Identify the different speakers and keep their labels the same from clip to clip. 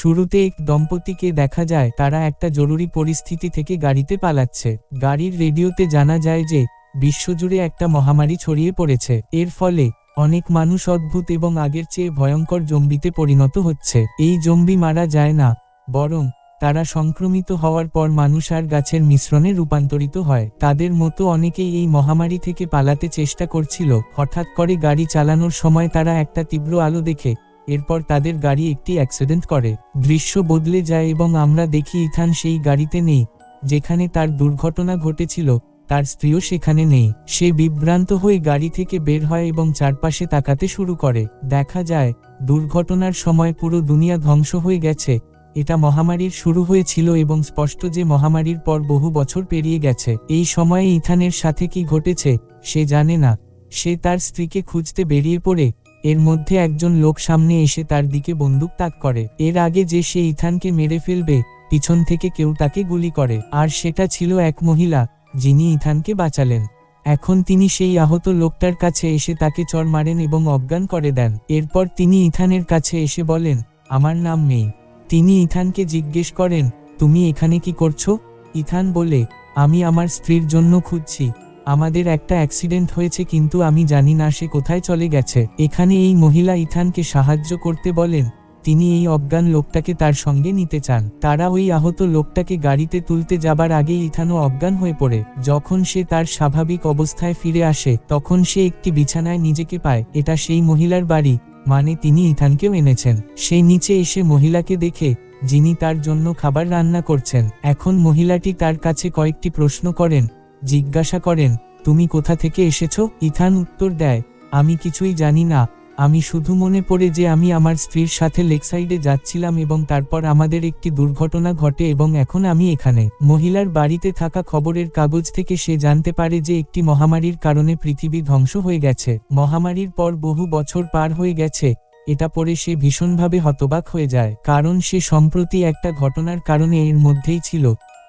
Speaker 1: শুরুতে এক দম্পতিকে দেখা যায়, তারা একটা জরুরি পরিস্থিতি থেকে গাড়িতে পালাচ্ছে। গাড়ির রেডিওতে জানা যায় যে, বিশ্বজুড়ে একটা মহামারী ছড়িয়ে পড়েছে। এর ফলে, অনেক মানুষ অদ্ভুত এবং আগের চেয়ে ভয়ঙ্কর জম্বিতে পরিণত হচ্ছে। এই জম্বি মারা যায় না, বরং, তারা সংক্রমিত হওয়ার পর মানুষ আর গাছের মিশ্রণে রূপান্তরিত হয়। তাদের মতো অনেকেই এই মহামারী থেকে পালাতে চেষ্টা করছিল। হঠাৎ করে গাড়ি চালানোর সময় তারা একটা তীব্র আলো দেখে এরপর তাদের গাড়ি একটি অ্যাক্সিডেন্ট করে। দৃশ্য বদলে যায় এবং আমরা দেখি ইথান সেই গাড়িতে নেই, যেখানে তার দুর্ঘটনা ঘটেছিল, তার স্ত্রীও সেখানে নেই। সে বিভ্রান্ত হয়ে গাড়ি থেকে বের হয় এবং চারপাশে তাকাতে শুরু করে। দেখা যায়, দুর্ঘটনার সময় পুরো দুনিয়া ধ্বংস হয়ে গেছে। এটা মহামারীর শুরু হয়েছিল এবং স্পষ্ট যে মহামারীর পর বহু বছর পেরিয়ে গেছে। এই সময়ে ইথানের সাথে কি ঘটেছে, সে জানে না। সে তার স্ত্রীকে খুঁজতে বেরিয়ে পড়ে। এর মধ্যে একজন লোক সামনে এসে তার দিকে বন্দুক তাক করে। এর আগে যে সে ইথানকে মেরে ফেলবে, পিছন থেকে কেউ তাকে গুলি করে। আর সেটা ছিল এক মহিলা, যিনি ইথানকে বাঁচালেন। এখন তিনি সেই আহত লোকটার কাছে এসে তাকে চর মারেন এবং অজ্ঞান করে দেন। এরপর তিনি ইথানের কাছে এসে বলেন, আমার নাম মেই। তিনি ইথানকে জিজ্ঞেস করেন, তুমি এখানে কি করছ? ইথান বলে, আমি আমার স্ত্রীর জন্য খুঁজছি। আমাদের একটা অ্যাক্সিডেন্ট হয়েছে কিন্তু আমি জানি না সে কোথায় চলে গেছে। এখানে এই মহিলা ইথানকে সাহায্য করতে বলেন, তিনি এই অজ্ঞান লোকটাকে তার সঙ্গে নিতে চান। তারা ওই আহত লোকটাকে গাড়িতে তুলতে যাবার আগে ইথানও অজ্ঞান হয়ে পড়ে। যখন সে তার স্বাভাবিক অবস্থায় ফিরে আসে, তখন সে একটি বিছানায় নিজেকে পায়। এটা সেই মহিলার বাড়ি মানে তিনি ইথানকেও এনেছেন। সে নিচে এসে মহিলাকে দেখে, যিনি তার জন্য খাবার রান্না করছেন। এখন মহিলাটি তার কাছে কয়েকটি প্রশ্ন করেন জিজ্ঞাসা করেন, তুমি কোথা থেকে এসেছ? ইথান উত্তর দেয়, আমি কিছুই জানি না। আমি শুধু মনে পড়ে যে আমি আমার স্ত্রীর সাথে লেকসাইডে যাচ্ছিলাম এবং তারপর আমাদের একটি দুর্ঘটনা ঘটে এবং এখন আমি এখানে। মহিলার বাড়িতে থাকা খবরের কাগজ থেকে সে জানতে পারে যে একটি মহামারীর কারণে পৃথিবী ধ্বংস হয়ে গেছে। মহামারীর পর বহু বছর পার হয়ে গেছে, এটা পরে সে ভীষণভাবে হতবাক হয়ে যায়, কারণ সে সম্প্রতি একটা ঘটনার কারণে এর মধ্যেই ছিল,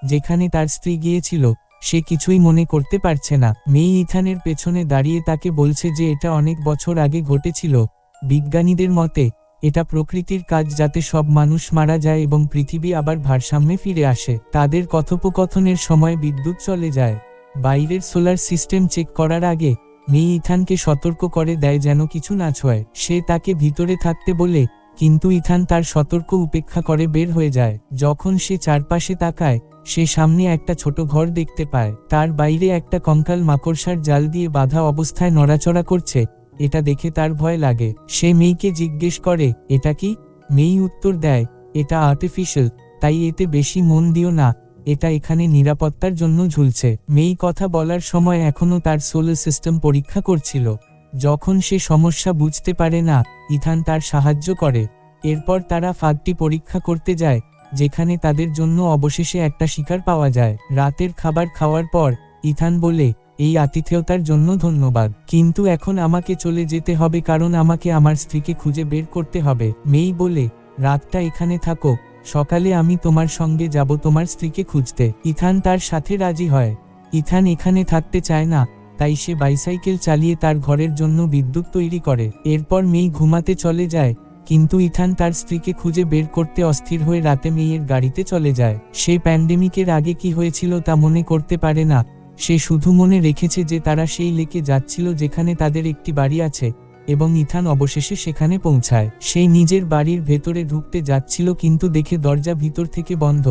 Speaker 1: যেখানে তার স্ত্রী গিয়েছিল। সে কিছুই মনে করতে পারছে না। মেয়ে ইথানের পেছনে দাঁড়িয়ে তাকে বলছে যে এটা অনেক বছর আগে ঘটেছিল। বিজ্ঞানীদের মতে, এটা প্রকৃতির কাজ যাতে সব মানুষ মারা যায় এবং পৃথিবী আবার ভারসাম্যে ফিরে আসে। তাদের কথোপকথনের সময় বিদ্যুৎ চলে যায়। বাইরের সোলার সিস্টেম চেক করার আগে, মেয়ে ইথানকে সতর্ক করে দেয় যেন কিছু না ছোঁয়। সে তাকে ভিতরে থাকতে বলে, কিন্তু ইথান তার সতর্ক উপেক্ষা করে বের হয়ে যায়। যখন সে চারপাশে তাকায় সে সামনে একটা ছোট ঘর দেখতে পায়। তার বাইরে একটা কঙ্কাল মাকড়সার জাল দিয়ে বাধা অবস্থায় নড়াচড়া করছে। এটা দেখে তার ভয় লাগে। সে মেয়েকে জিজ্ঞেস করে, এটা কি? মেয়ে উত্তর দেয়, এটা আর্টিফিশিয়াল তাই এতে বেশি মন দিও না। এটা এখানে নিরাপত্তার জন্য ঝুলছে। মেই কথা বলার সময় এখনও তার সোলার সিস্টেম পরীক্ষা করছিল। যখন সে সমস্যা বুঝতে পারে না, ইথান তার সাহায্য করে। এরপর তারা ফাঁদটি পরীক্ষা করতে যায়। যেখানে তাদের জন্য অবশেষে একটা শিকার পাওয়া যায়। রাতের খাবার খাওয়ার পর, ইথান বলে, এই আতিথেয়তার জন্য ধন্যবাদ। কিন্তু এখন আমাকে চলে যেতে হবে কারণ আমাকে আমার স্ত্রীকে খুঁজে বের করতে হবে। মেই বলে, রাতটা এখানে থাকো। সকালে আমি তোমার সঙ্গে যাব তোমার স্ত্রীকে খুঁজতে। ইথান তার সাথে রাজি হয়। ইথান এখানে থাকতে চায় না, তাই সে বাইসাইকেল চালিয়ে তার ঘরের জন্য বিদ্যুৎ তৈরি করে। এরপর মেই ঘুমাতে চলে যায়। কিন্তু ইথান তার স্ত্রীকে খুঁজে বের করতে অস্থির হয়ে রাতে মেয়ের গাড়িতে চলে যায়। সে প্যান্ডেমিকের আগে কি হয়েছিল তা মনে করতে পারে না। সে শুধু মনে রেখেছে যে তারা সেই লেকে যাচ্ছিল যেখানে তাদের একটি বাড়ি আছে এবং ইথান অবশেষে সেখানে পৌঁছায়। সেই নিজের বাড়ির ভেতরে ঢুকতে যাচ্ছিল কিন্তু দেখে দরজা ভিতর থেকে বন্ধ।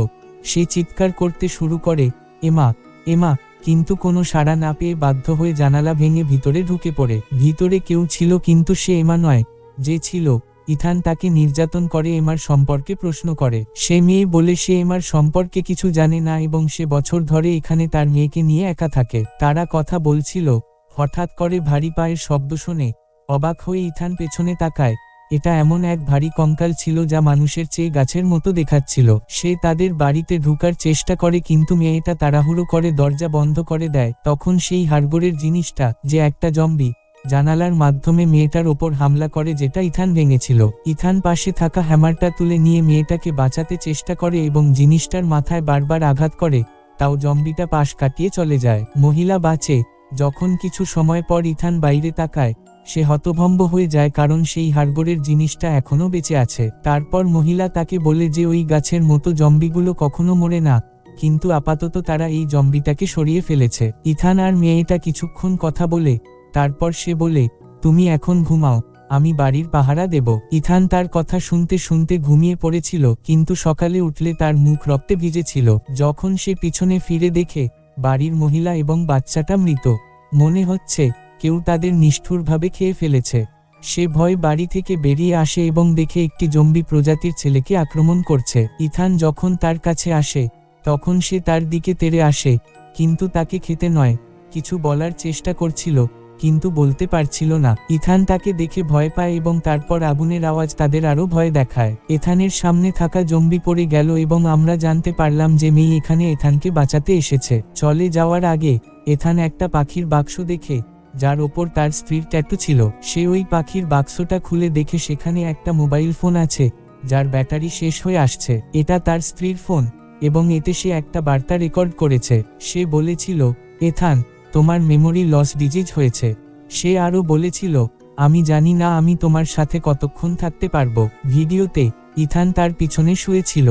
Speaker 1: সে চিৎকার করতে শুরু করে, এমা এমা, কিন্তু কোনো সাড়া না পেয়ে বাধ্য হয়ে জানালা ভেঙে ভিতরে ঢুকে পড়ে। ভিতরে কেউ ছিল কিন্তু সে এমা নয়, যে ছিল। ইথান তাকে নির্যাতন করে এমার সম্পর্কে প্রশ্ন করে। সে মেয়ে বলে সে এমার সম্পর্কে কিছু জানে না এবং সে বছর ধরে এখানে তার মেয়েকে নিয়ে একা থাকে। তারা কথা বলছিল, হঠাৎ করে ভারী পায়ের শব্দ শুনে। অবাক হয়ে ইথান পেছনে তাকায়। এটা এমন এক ভারী কঙ্কাল ছিল যা মানুষের চেয়ে গাছের মতো দেখাচ্ছিল। সে তাদের বাড়িতে ঢুকার চেষ্টা করে কিন্তু মেয়েটা তাড়াহুড়ো করে দরজা বন্ধ করে দেয়। তখন সেই হাড়গোড়ের জিনিসটা, যে একটা জম্বি জানালার মাধ্যমে মেয়েটার ওপর হামলা করে যেটা ইথান ভেঙেছিল। ইথান পাশে থাকা হ্যামারটা তুলে নিয়ে মেয়েটাকে বাঁচাতে চেষ্টা করে এবং জিনিসটার মাথায় বারবার আঘাত করে, তাও জম্বিটা পাশ কাটিয়ে চলে যায়। মহিলা বাঁচে, যখন কিছু সময় পর ইথান বাইরে তাকায়, সে হতভম্ব হয়ে যায় কারণ সেই হাড়গোড়ের জিনিসটা এখনও বেঁচে আছে। তারপর মহিলা তাকে বলে যে ওই গাছের মতো জম্বিগুলো কখনো মরে না, কিন্তু আপাতত তারা এই জম্বিটাকে সরিয়ে ফেলেছে। ইথান আর মেয়েটা কিছুক্ষণ কথা বলে তারপর সে বলে, তুমি এখন ঘুমাও, আমি বাড়ির পাহারা দেব। ইথান তার কথা শুনতে শুনতে ঘুমিয়ে পড়েছিল, কিন্তু সকালে উঠলে তার মুখ রক্তে ভিজেছিল। যখন সে পিছনে ফিরে দেখে, বাড়ির মহিলা এবং বাচ্চাটা মৃত, মনে হচ্ছে কেউ তাদের নিষ্ঠুরভাবে খেয়ে ফেলেছে। সে ভয় বাড়ি থেকে বেরিয়ে আসে এবং দেখে একটি জম্বি প্রজাতির ছেলেকে আক্রমণ করছে। ইথান যখন তার কাছে আসে, তখন সে তার দিকে তেড়ে আসে, কিন্তু তাকে খেতে নয়, কিছু বলার চেষ্টা করছিল। কিন্তু বলতে পারছিল না। ইথান তাকে দেখে ভয় পায় এবং তারপর আগুনের আওয়াজ তাদের আরও ভয় দেখায়। এথানের সামনে থাকা জম্বি পড়ে গেল এবং আমরা জানতে পারলাম যে মেয়ে এখানে এথানকে বাঁচাতে এসেছে। চলে যাওয়ার আগে এথান একটা পাখির বাক্স দেখে, যার ওপর তার স্ত্রীর ট্যাটু ছিল। সে ওই পাখির বাক্সটা খুলে দেখে সেখানে একটা মোবাইল ফোন আছে, যার ব্যাটারি শেষ হয়ে আসছে। এটা তার স্ত্রীর ফোন, এবং এতে সে একটা বার্তা রেকর্ড করেছে। সে বলেছিল এথান তোমার মেমোরি লস ডিজিজ হয়েছে। সে আরও বলেছিল, আমি জানি না আমি তোমার সাথে কতক্ষণ থাকতে পারব। ভিডিওতে ইথান তার পিছনে শুয়েছিল।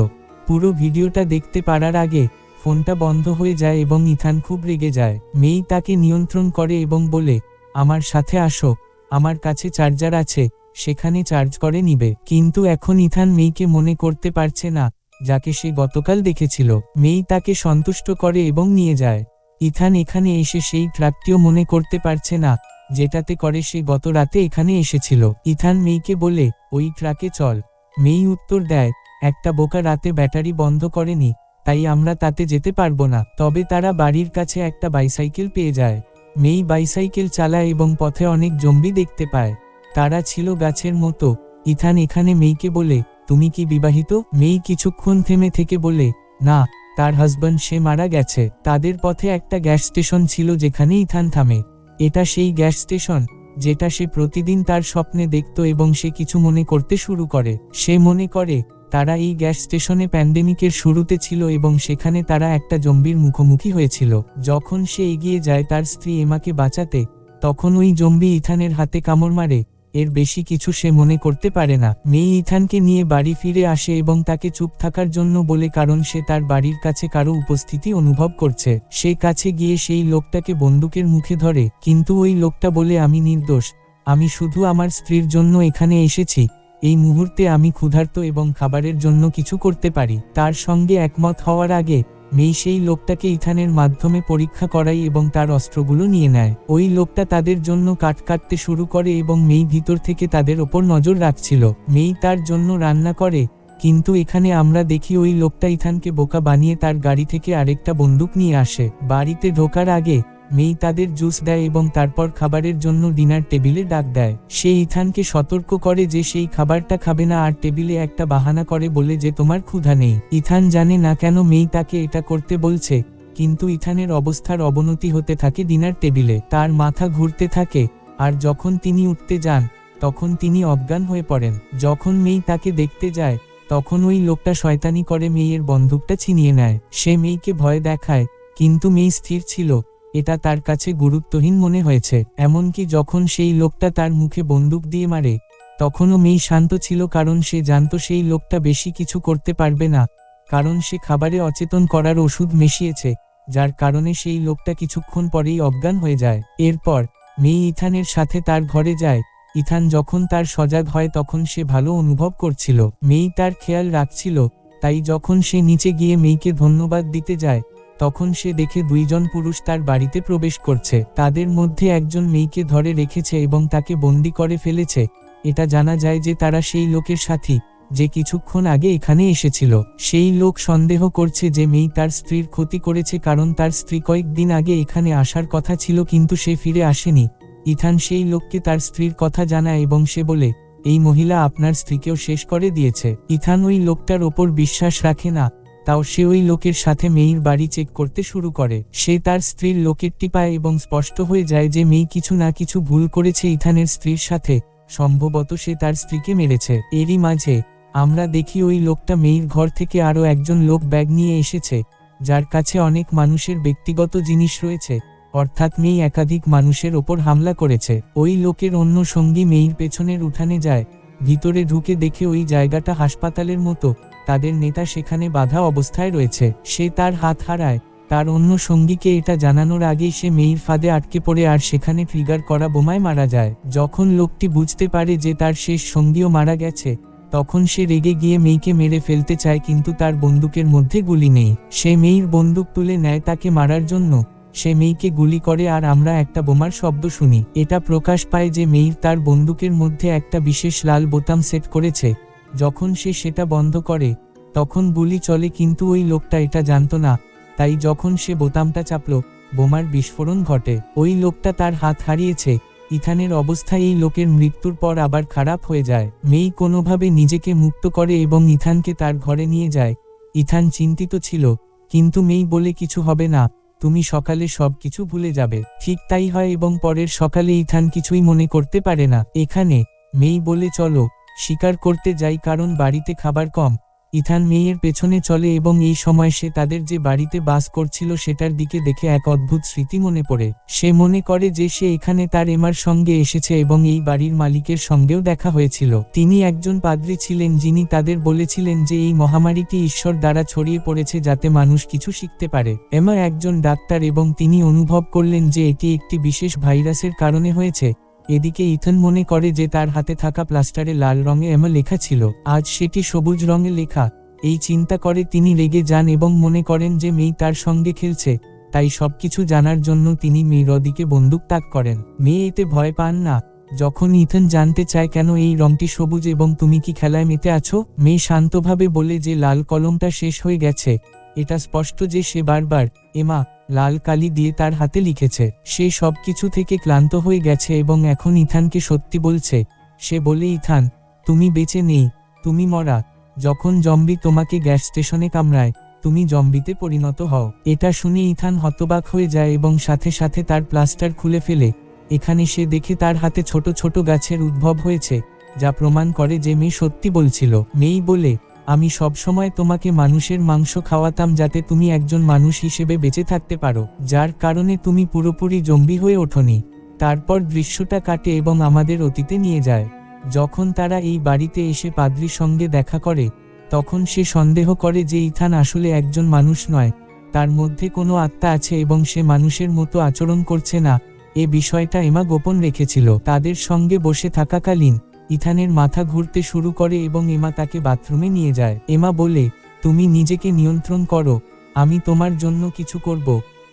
Speaker 1: পুরো ভিডিওটা দেখতে পারার আগে ফোনটা বন্ধ হয়ে যায় এবং ইথান খুব রেগে যায়। মেই তাকে নিয়ন্ত্রণ করে এবং বলে, আমার সাথে আসো, আমার কাছে চার্জার আছে, সেখানে চার্জ করে নিবে। কিন্তু এখন ইথান মেইকে মনে করতে পারছে না, যাকে সে গতকাল দেখেছিল। মেই তাকে সন্তুষ্ট করে এবং নিয়ে যায়। ইথান এখানে এসে সেই ট্রাকটিও মনে করতে পারছে না, যেটাতে করে সে গত রাতে এখানে এসেছিল। ইথান মেইকে বলে, ওই ট্রাকে চল। মেই উত্তর দেয়, একটা বোকা রাতে ব্যাটারি বন্ধ করেনি, তাই আমরা তাতে যেতে পারব না। তবে তারা বাড়ির কাছে একটা বাইসাইকেল পেয়ে যায়। মেই বাইসাইকেল চালায় এবং পথে অনেক জম্বি দেখতে পায়। তারা ছিল গাছের মতো। ইথান এখানে মেইকে বলে, তুমি কি বিবাহিত? মেই কিছুক্ষণ থেমে থেকে বলে, না। তার হাজব্যান্ড সে মারা গেছে। তাদের পথে একটা গ্যাস স্টেশন ছিল যেখানে ইথান থামে। এটা সেই গ্যাস স্টেশন যেটা সে প্রতিদিন তার স্বপ্নে দেখত এবং সে কিছু মনে করতে শুরু করে। সে মনে করে, তারা এই গ্যাস স্টেশনে প্যান্ডেমিকের শুরুতে ছিল এবং সেখানে তারা একটা জম্বির মুখোমুখি হয়েছিল। যখন সে এগিয়ে যায় তার স্ত্রী এমাকে বাঁচাতে, তখন ওই জম্বি ইথানের হাতে কামড় মারে। এর বেশি কিছু সে মনে করতে পারে না। মেয়ে ইথানকে নিয়ে বাড়ি ফিরে আসে এবং তাকে চুপ থাকার জন্য বলে কারণ সে তার বাড়ির কাছে কারও উপস্থিতি অনুভব করছে। সে কাছে গিয়ে সেই লোকটাকে বন্দুকের মুখে ধরে, কিন্তু ওই লোকটা বলে আমি নির্দোষ। আমি শুধু আমার স্ত্রীর জন্য এখানে এসেছি। এই মুহূর্তে আমি ক্ষুধার্ত এবং খাবারের জন্য কিছু করতে পারি। তার সঙ্গে একমত হওয়ার আগে মেই সেই লোকটাকে ইথানের মাধ্যমে পরীক্ষা করায় এবং তার অস্ত্রগুলো নিয়ে নেয়। ওই লোকটা তাদের জন্য কাট কাটতে শুরু করে এবং মেই ভিতর থেকে তাদের ওপর নজর রাখছিল। মেই তার জন্য রান্না করে, কিন্তু এখানে আমরা দেখি ওই লোকটা ইথানকে বোকা বানিয়ে তার গাড়ি থেকে আরেকটা বন্দুক নিয়ে আসে। বাড়িতে ঢোকার আগে মেই তাদের জুস দেয় এবং তারপর খাবারের জন্য ডিনার টেবিলে ডাক দেয়। সে ইথানকে সতর্ক করে যে সেই খাবারটা খাবে না আর টেবিলে একটা বাহানা করে বলে যে তোমার ক্ষুধা নেই। ইথান জানে না কেন মেই তাকে এটা করতে বলছে, কিন্তু ইথানের অবস্থার অবনতি হতে থাকে ডিনার টেবিলে। তার মাথা ঘুরতে থাকে, আর যখন তিনি উঠতে যান, তখন তিনি অজ্ঞান হয়ে পড়েন। যখন মেই তাকে দেখতে যায়, তখন ওই লোকটা শয়তানি করে মেয়ের বন্দুকটা ছিনিয়ে নেয়। সে মেয়েকে ভয় দেখায়, কিন্তু মেয়ে স্থির ছিল। এটা তার কাছে গুরুত্বহীন মনে হয়েছে, এমনকি যখন সেই লোকটা তার মুখে বন্দুক দিয়ে মারে, তখনও মেয়ে শান্ত ছিল কারণ সে জানত সেই লোকটা বেশি কিছু করতে পারবে না, কারণ সে খাবারে অচেতন করার ওষুধ মিশিয়েছে, যার কারণে সেই লোকটা কিছুক্ষণ পরেই অজ্ঞান হয়ে যায়। এরপর, মেয়ে ইথানের সাথে তার ঘরে যায়, ইথান যখন তার সজাগ হয় তখন সে ভালো অনুভব করছিল। মেয়ে তার খেয়াল রাখছিল, তাই যখন সে নিচে গিয়ে মেয়েকে ধন্যবাদ দিতে যায় তখন সে দেখে দুইজন পুরুষ তার বাড়িতে প্রবেশ করছে। তাদের মধ্যে একজন মেয়েকে ধরে রেখেছে এবং তাকে বন্দি করে ফেলেছে। এটা জানা যায় যে তারা সেই লোকের সাথী, যে কিছুক্ষণ আগে এখানে এসেছিল। সেই লোক সন্দেহ করছে যে মেয়ে তার স্ত্রীর ক্ষতি করেছে কারণ তার স্ত্রী কয়েকদিন আগে এখানে আসার কথা ছিল কিন্তু সে ফিরে আসেনি। ইথান সেই লোককে তার স্ত্রীর কথা জানায় এবং সে বলে, এই মহিলা আপনার স্ত্রীকেও শেষ করে দিয়েছে। ইথান ওই লোকটার ওপর বিশ্বাস রাখে না। তাও সে ওই লোকের সাথে মেয়ের বাড়ি চেক করতে শুরু করে। সে তার স্ত্রীর লোকেরটি পায় এবং স্পষ্ট হয়ে যায় যে মেয়ে কিছু না কিছু ভুল করেছে ইথানের স্ত্রীর সাথে। সম্ভবত সে তার স্ত্রীকে মেরেছে। এরই মাঝে আমরা দেখি ওই লোকটা মেয়ের ঘর থেকে আরও একজন লোক ব্যাগ নিয়ে এসেছে, যার কাছে অনেক মানুষের ব্যক্তিগত জিনিস রয়েছে, অর্থাৎ মেয়ে একাধিক মানুষের ওপর হামলা করেছে। ওই লোকের অন্য সঙ্গী মেয়ের পেছনের উঠানে যায়, ভিতরে ঢুকে দেখে ওই জায়গাটা হাসপাতালের মতো। তাদের নেতা সেখানে বাধা অবস্থায় রয়েছে। সে তার হাত হারায়। তার অন্য সঙ্গীকে এটা জানানোর আগেই সে মেয়ের ফাঁদে আটকে পড়ে আর সেখানে ট্রিগার করা বোমায় মারা যায়। যখন লোকটি বুঝতে পারে যে তার শেষ সঙ্গীও মারা গেছে, তখন সে রেগে গিয়ে মেয়েকে মেরে ফেলতে চায় কিন্তু তার বন্দুকের মধ্যে গুলি নেই। সে মেয়ের বন্দুক তুলে নেয় তাকে মারার জন্য। সে মেয়েকে গুলি করে আর আমরা একটা বোমার শব্দ শুনি। এটা প্রকাশ পায় যে মেয়ের তার বন্দুকের মধ্যে একটা বিশেষ লাল বোতাম সেট করেছে। যখন সে সেটা বন্ধ করে, তখন গুলি চলে, কিন্তু ওই লোকটা এটা জানতো না। তাই যখন সে বোতামটা চাপল, বোমার বিস্ফোরণ ঘটে। ওই লোকটা তার হাত হারিয়েছে। ইথানের অবস্থা এই লোকের মৃত্যুর পর আবার খারাপ হয়ে যায়। মেই কোনোভাবে নিজেকে মুক্ত করে এবং ইথানকে তার ঘরে নিয়ে যায়। ইথান চিন্তিত ছিল, কিন্তু মেই বলে, কিছু হবে না, তুমি সকালে সব কিছু ভুলে যাবে। ঠিক তাই হয় এবং পরের সকালে ইথান কিছুই মনে করতে পারে না। এখানে, মেই বলে, চলো শিকার করতে যাই কারণ বাড়িতে খাবার কম। ইথান মেয়ের পেছনে চলে এবং এই সময় সে তাদের যে বাড়িতে বাস করছিল সেটার দিকে দেখে এক অদ্ভুত স্মৃতি মনে পড়ে। সে মনে করে যে সে এখানে তার এমার সঙ্গে এসেছে এবং এই বাড়ির মালিকের সঙ্গেও দেখা হয়েছিল। তিনি একজন পাদ্রী ছিলেন যিনি তাদের বলেছিলেন যে এই মহামারীটি ঈশ্বর দ্বারা ছড়িয়ে পড়েছে যাতে মানুষ কিছু শিখতে পারে। এমা একজন ডাক্তার এবং তিনি অনুভব করলেন যে এটি একটি বিশেষ ভাইরাসের কারণে হয়েছে। এদিকে ইথন মনে করে যে তার হাতে থাকা প্লাস্টারে লাল রঙে এমা লেখা ছিল, আজ সেটি সবুজ রঙে লেখা। এই চিন্তা করে তিনি রেগে যান এবং মনে করেন যে মেয়ে তার সঙ্গে খেলছে, তাই সবকিছু জানার জন্য তিনি মেয়ের দিকে বন্দুক তাক করেন। মেয়ে এতে ভয় পান না, যখন ইথন জানতে চায় কেন এই রংটি সবুজ এবং তুমি কি খেলায় মেতে আছো, মেয়ে শান্তভাবে বলে যে লাল কলমটা শেষ হয়ে গেছে। এটা স্পষ্ট যে সে বারবার, এমা, লাল কালি দিয়ে তার হাতে লিখেছে। সে সবকিছু থেকে ক্লান্ত হয়ে গেছে এবং এখন ইথানকে সত্যি বলছে। সে বলে, ইথান, তুমি বেঁচে নেই, তুমি মরা। যখন জম্বি তোমাকে গ্যাস স্টেশনে কামড়ায়, তুমি জম্বিতে পরিণত হও এটা শুনে ইথান হতবাক হয়ে যায় এবং সাথে সাথে তার প্লাস্টার খুলে ফেলে। এখানে সে দেখে তার হাতে ছোট ছোট গাছের উদ্ভব হয়েছে, যা প্রমাণ করে যে মেয়ে সত্যি বলছিল। মেয়ে বলে আমি সবসময় তোমাকে মানুষের মাংস খাওয়াতাম যাতে তুমি একজন মানুষ হিসেবে বেঁচে থাকতে পারো, যার কারণে তুমি পুরোপুরি জম্বি হয়ে ওঠনি। তারপর দৃশ্যটা কাটে এবং আমাদের অতীতে নিয়ে যায়। যখন তারা এই বাড়িতে এসে পাদ্রির সঙ্গে দেখা করে, তখন সে সন্দেহ করে যে ইথান আসলে একজন মানুষ নয়। তার মধ্যে কোনো আত্মা আছে এবং সে মানুষের মতো আচরণ করছে না। এ বিষয়টা এমা গোপন রেখেছিল। তাদের সঙ্গে বসে থাকাকালীন ইথানের মাথা ঘুরতে শুরু করে এবং এমা তাকে বাথরুমে নিয়ে যায়। এমা বলে, তুমি নিজেকে নিয়ন্ত্রণ করো, আমি তোমার জন্য কিছু করব।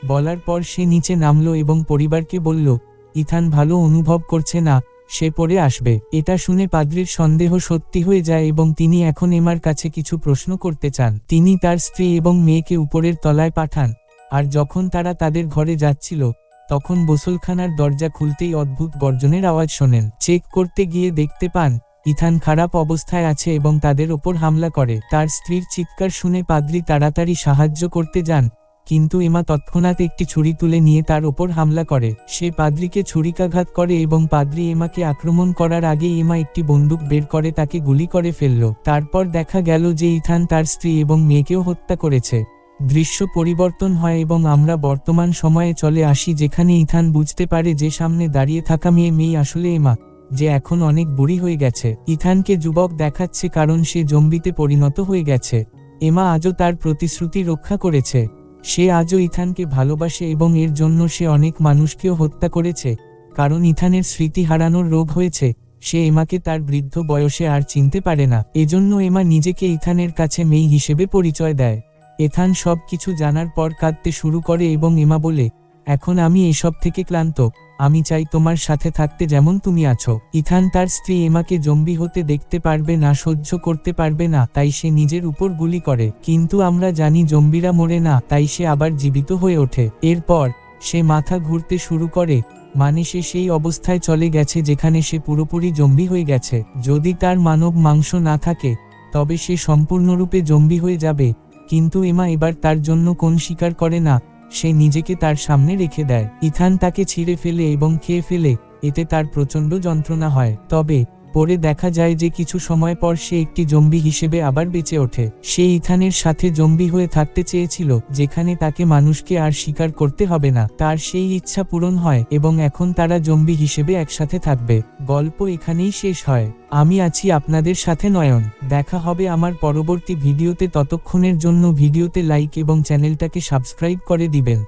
Speaker 1: বলার পর সে নিচে নামলো এবং পরিবারকে বলল, ইথান ভালো অনুভব করছে না, সে পরে আসবে। এটা শুনে পাদ্রির সন্দেহ সত্যি হয়ে যায় এবং তিনি এখন এমার কাছে কিছু প্রশ্ন করতে চান। তিনি তার স্ত্রী এবং মেয়েকে উপরের তলায় পাঠান, আর যখন তারা তাদের ঘরে যাচ্ছিল তখন গোসলখানার দরজা খুলতেই অদ্ভুত গর্জনের আওয়াজ শোনেন। চেক করতে গিয়ে দেখতে পান, ইথান খারাপ অবস্থায় আছে এবং তাদের ওপর হামলা করে। তার স্ত্রীর চিৎকার শুনে পাদ্রি তাড়াতাড়ি সাহায্য করতে যান, কিন্তু এমা তৎক্ষণাৎ একটি ছুরি তুলে নিয়ে তার ওপর হামলা করে। সে পাদ্রিকে ছুরিকাঘাত করে এবং পাদ্রি এমাকে আক্রমণ করার আগে এমা একটি বন্দুক বের করে তাকে গুলি করে ফেলল। তারপর দেখা গেল যে ইথান তার স্ত্রী এবং মেয়েকেও হত্যা করেছে। দৃশ্য পরিবর্তন হয় এবং আমরা বর্তমান সময়ে চলে আসি যেখানে ইথান বুঝতে পারে যে সামনে দাঁড়িয়ে থাকা মেয়ে মেয়ে আসলে এমা যে এখন অনেক বুড়ি হয়ে গেছে। ইথানকে যুবক দেখাচ্ছে কারণ সে জম্বিতে পরিণত হয়ে গেছে। এমা আজও তার প্রতিশ্রুতি রক্ষা করেছে। সে আজও ইথানকে ভালোবাসে এবং এর জন্য সে অনেক মানুষকেও হত্যা করেছে। কারণ ইথানের স্মৃতি হারানোর রোগ হয়েছে, সে এমাকে তার বৃদ্ধ বয়সে আর চিনতে পারে না। এজন্য এমা নিজেকে ইথানের কাছে মেয়ে হিসেবে পরিচয় দেয়। এথান সব কিছু জানার পর কাঁদতে শুরু করে এবং এমা বলে, এখন আমি এসব থেকে ক্লান্ত, আমি চাই তোমার সাথে থাকতে যেমন তুমি আছো। ইথান তার স্ত্রী এমাকে জম্বি হতে দেখতে পারবে না, সহ্য করতে পারবে না, তাই সে নিজের উপর গুলি করে। কিন্তু আমরা জানি জম্বিরা মরে না, তাই সে আবার জীবিত হয়ে ওঠে। এরপর সে মাথা ঘুরতে শুরু করে মানে সে সেই অবস্থায় চলে গেছে যেখানে সে পুরোপুরি জম্বি হয়ে গেছে। যদি তার মানব মাংস না থাকে, তবে সে সম্পূর্ণরূপে জম্বি হয়ে যাবে। কিন্তু এমা এবার তার জন্য কোন স্বীকার করে না, সে নিজেকে তার সামনে রেখে দেয়। ইথান তাকে ছিঁড়ে ফেলে এবং খেয়ে ফেলে, এতে তার প্রচণ্ড যন্ত্রণা হয়। তবে পরে দেখা যায় যে কিছু সময় পর সে একটি জম্বি হিসেবে আবার বেঁচে ওঠে। সে ইথানের সাথে জম্বি হয়ে থাকতে চেয়েছিল, যেখানে তাকে মানুষকে আর স্বীকার করতে হবে না। তার সেই ইচ্ছা পূরণ হয় এবং এখন তারা জম্বি হিসেবে একসাথে থাকবে। গল্প এখানেই শেষ হয়। আমি আছি আপনাদের সাথে নয়ন। দেখা হবে আমার পরবর্তী ভিডিওতে। ততক্ষণের জন্য ভিডিওতে লাইক এবং চ্যানেলটাকে সাবস্ক্রাইব করে দিবেন।